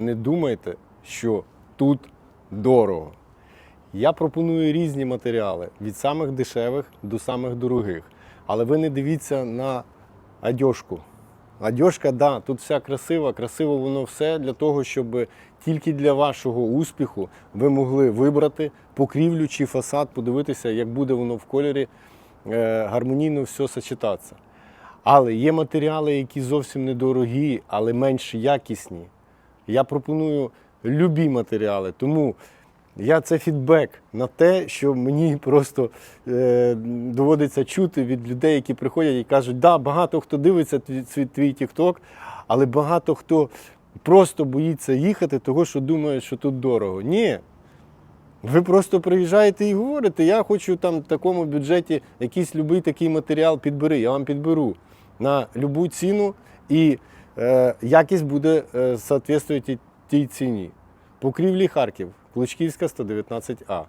Не думайте, що тут дорого. Я пропоную різні матеріали від самих дешевих до самих дорогих. Але ви не дивіться на одежку. Одежка, да, тут вся красива, красиво воно все для того, щоб тільки для вашого успіху ви могли вибрати покрівлю чи фасад, подивитися, як буде воно в кольорі е, гармонійно все сочетатися. Але є матеріали, які зовсім недорогі, але менш якісні. Я пропоную любі матеріали. Тому я це фідбек на те, що мені просто е, доводиться чути від людей, які приходять і кажуть, да, багато хто дивиться твій, твій TikTok, але багато хто просто боїться їхати, того що думає, що тут дорого. Ні. Ви просто приїжджаєте і говорите, я хочу там в такому бюджеті якийсь любий такий матеріал підбери, я вам підберу на любу ціну і якість буде відповідати соответствувати тій ціні. Покрівлі Харків, Клучківська 119А.